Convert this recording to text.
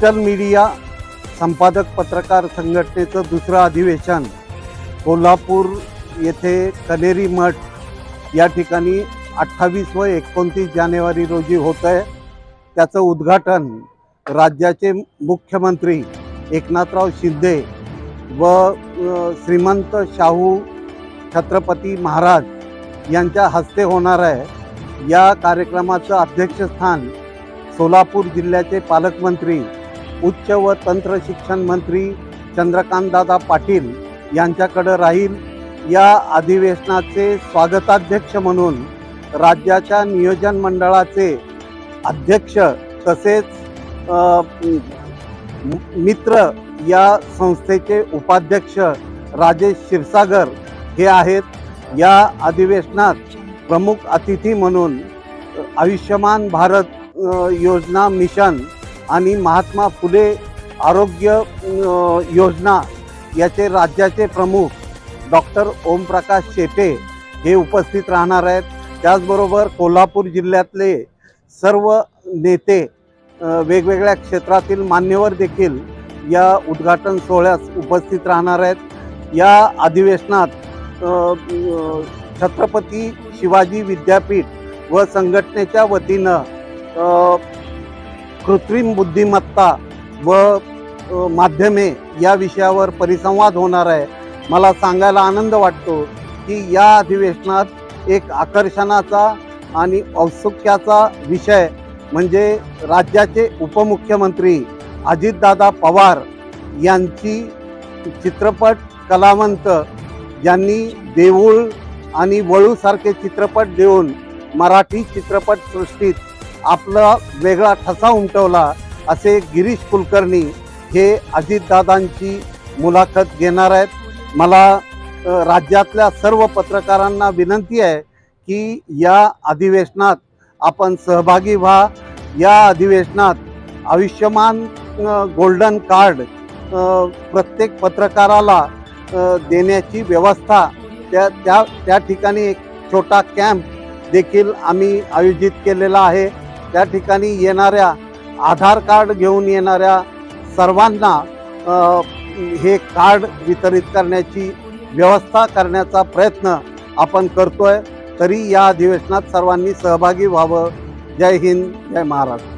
Digital media संपादक पत्रकार संघटनेचं दुसरं अधिवेशन कोल्हापूर येथे कनेरी मठ या ठिकाणी अठ्ठावीस व एकोणतीस जानेवारी रोजी होत आहे. त्याचं उद्घाटन राज्याचे मुख्यमंत्री एकनाथराव शिंदे व श्रीमंत शाहू छत्रपती महाराज यांच्या हस्ते होणार आहे. या कार्यक्रमाचं अध्यक्षस्थान सोलापूर जिल्ह्याचे पालकमंत्री उच्च व तंत्र शिक्षण मंत्री चंद्रकांतदादा पाटील यांच्याकडं राहील. या अधिवेशनाचे स्वागताध्यक्ष म्हणून राज्याच्या नियोजन मंडळाचे अध्यक्ष तसेच मित्र या संस्थेचे उपाध्यक्ष राजेश क्षीरसागर हे आहेत. या अधिवेशनात प्रमुख अतिथी म्हणून आयुष्यमान भारत योजना मिशन आणि महात्मा फुले आरोग्य योजना याचे राज्याचे प्रमुख डॉक्टर ओमप्रकाश शेटे हे उपस्थित राहणार आहेत. त्याचबरोबर कोल्हापूर जिल्ह्यातले सर्व नेते वेगवेगळ्या क्षेत्रातील मान्यवर देखील या उद्घाटन सोहळ्यास उपस्थित राहणार आहेत. या अधिवेशनात छत्रपती शिवाजी विद्यापीठ व संघटनेच्या वतीनं कृत्रिम बुद्धिमत्ता व माध्यमे या विषयावर परिसंवाद होणार आहे. मला सांगायला आनंद वाटतो की या अधिवेशनात एक आकर्षणाचा आणि औत्सुक्याचा विषय म्हणजे राज्याचे उपमुख्यमंत्री अजितदादा पवार यांची चित्रपट कलावंत ज्यांनी देऊळ आणि वळूसारखे चित्रपट देऊन मराठी चित्रपटसृष्टीत आपला वेगळा ठसा उमटवला असे गिरीश कुलकर्णी हे अजितदादांची मुलाखत घेणार आहेत. मला राज्यातल्या सर्व पत्रकारांना विनंती आहे की या अधिवेशनात आपण सहभागी व्हा. या अधिवेशनात आयुष्यमान गोल्डन कार्ड प्रत्येक पत्रकाराला देण्याची व्यवस्था त्या त्या त्या ठिकाणी एक छोटा कॅम्प देखील आम्ही आयोजित केलेला आहे. त्या ठिकाणी येणाऱ्या आधार कार्ड घेऊन येणाऱ्या सर्वांना हे कार्ड वितरित करण्याची व्यवस्था करण्याचा प्रयत्न आपण करतोय. तरी या अधिवेशनात सर्वांनी सहभागी व्हावं. जय हिंद जय महाराष्ट्र.